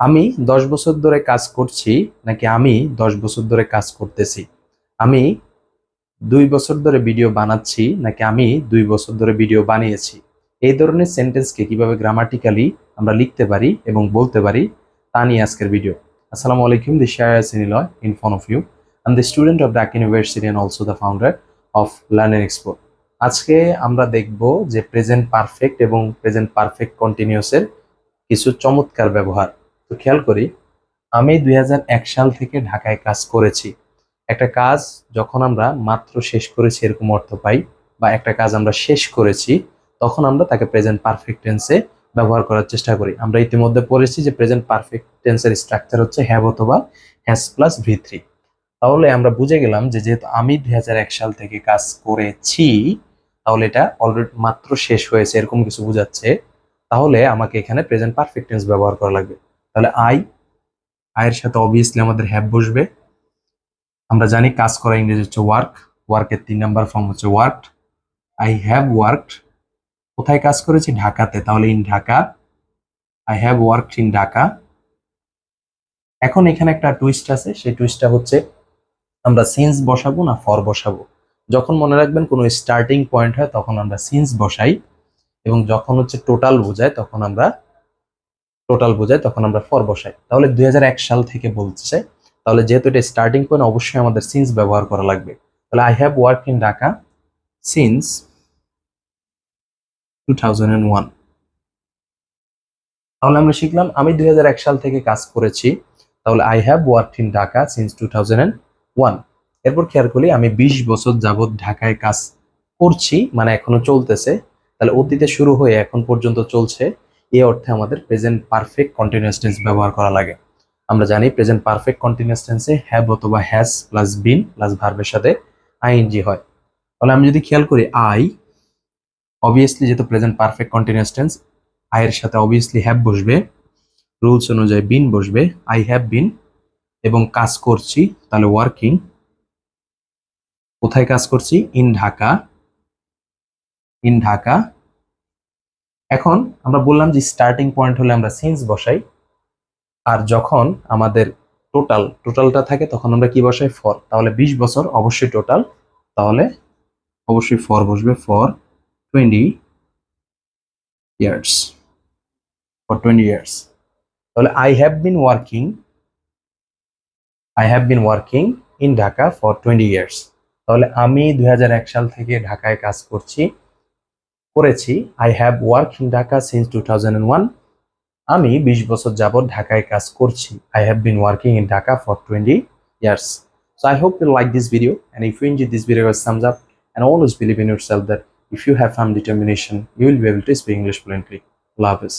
আমি দশ বছর ধরে কাজ করছি নাকি আমি দশ বছর ধরে কাজ করতেছি? আমি দুই বছর ধরে ভিডিও বানাচ্ছি নাকি আমি দুই বছর ধরে ভিডিও বানিয়েছি? এই ধরনের সেন্টেন্সকে কীভাবে গ্রামাটিক্যালি আমরা লিখতে পারি এবং বলতে পারি, তা নিয়ে আজকের ভিডিও আসসালামু আলাইকুম the share সিনিলয় in front of you um the student of Dhaka university and also the founder of learning expo আজকে আমরা দেখব যে প্রেজেন্ট পারফেক্ট এবং প্রেজেন্ট পারফেক্ট কন্টিনিউসের কিছু চমৎকার ব্যবহার। তো খেয়াল করি, আমি দু হাজার এক সাল থেকে ঢাকায় কাজ করেছি। একটা কাজ যখন আমরা মাত্র শেষ করেছি, এরকম অর্থ পাই, বা একটা কাজ আমরা শেষ করেছি, তখন আমরা তাকে প্রেজেন্ট পারফেক্ট টেন্সে ব্যবহার করার চেষ্টা করি। আমরা ইতিমধ্যে পড়েছি যে প্রেজেন্ট পারফেক্ট টেন্সের স্ট্রাকচার হচ্ছে হ্যাভ অথবা হ্যাজ প্লাস ভি থ্রি তাহলে আমরা বুঝে গেলাম যে যেহেতু আমি দুই হাজার এক সাল থেকে কাজ করেছি, তাহলে এটা অলরেডি মাত্র শেষ হয়েছে, এরকম কিছু বোঝাচ্ছে, তাহলে আমাকে এখানে প্রেজেন্ট পারফেক্ট টেন্স ব্যবহার করা লাগবে। তাহলে আই, আয়ের সাথে অবভিয়াসলি আমাদের হ্যাভ বসবে। আমরা জানি কাজ করা ইংরেজি হচ্ছে ওয়ার্ক ওয়ার্কের তিন নাম্বার ফর্ম হচ্ছে ওয়ার্ক আই হ্যাভ ওয়ার্কড কোথায় কাজ করেছি? ঢাকাতে। তাহলে in Dhaka I have work in Dhaka. এখন এখানে একটা টুইস্ট আছে, সেই টুইস্টটা হচ্ছে আমরা সিন্স বসাবো না ফর বসাবো। যখন মনে রাখবেন কোনো স্টার্টিং পয়েন্ট হয়, তখন আমরা সিন্স বসাই এবং যখন হচ্ছে টোটাল বোঝায়, তখন আমরা টোটাল বোঝায়, তখন আমরা ফর বসাই। তাহলে দুই হাজার এক সাল থেকে বলছে, তাহলে যেহেতু এটা স্টার্টিং পয়েন্ট অবশ্যই আমাদের সিন্স ব্যবহার করা লাগবে। তাহলে I have work in Dhaka since two তাহলে আমরা শিখলাম, আমি দুই হাজার এক সাল থেকে কাজ করেছি, তাহলে I have work in Dhaka since two এরপর খেয়াল করি, আমি বিশ বছর যাবৎ ঢাকায় কাজ করছি মানে এখনও চলতেছে। তাহলে অতীতে শুরু হয়ে এখন পর্যন্ত চলছে। এই অর্থে আমাদের প্রেজেন্ট পারফেক্ট কন্টিনিউয়াস টেন্স ব্যবহার করা লাগে। আমরা জানি প্রেজেন্ট পারফেক্ট কন্টিনিউয়াস টেন্সে হ্যাভ অথবা হ্যাজ প্লাস বিন প্লাস ভার্বের সাথে আইএনজি হয়। তাহলে আমি যদি খেয়াল করি আই অবভিয়াসলি যেহেতু প্রেজেন্ট পারফেক্ট কন্টিনিউয়াস টেন্স আয়ের সাথে অবভিয়াসলি হ্যাভ বসবে রুলস অনুযায়ী বিন বসবে আই হ্যাভ বিন এবং কাজ করছি, তাহলে ওয়ার্কিং কোথায় কাজ করছি? ইন ঢাকা ইন ঢাকা এখন আমরা বললাম যে স্টার্টিং পয়েন্ট হলে আমরা সিন্স বসাই। আর যখন আমাদের টোটাল টোটালটা থাকে তখন আমরা কি বসাই? ফর তাহলে বিশ বছর অবশ্যই টোটাল তাহলে অবশ্যই ফর বসবে for twenty years for twenty years তাহলে I have been working I have been working in Dhaka for twenty years তাহলে আমি দু হাজার এক সাল থেকে ঢাকায় কাজ করছি। করেছি I have work in Dhaka since two আমি বিশ বছর যাবৎ ঢাকায় কাজ করছি I have been working in Dhaka for twenty years So I hope you like this video and if you enjoyed this video guys thumbs up and always believe in yourself that if you have firm determination you will be able to speak English fluently. Love is.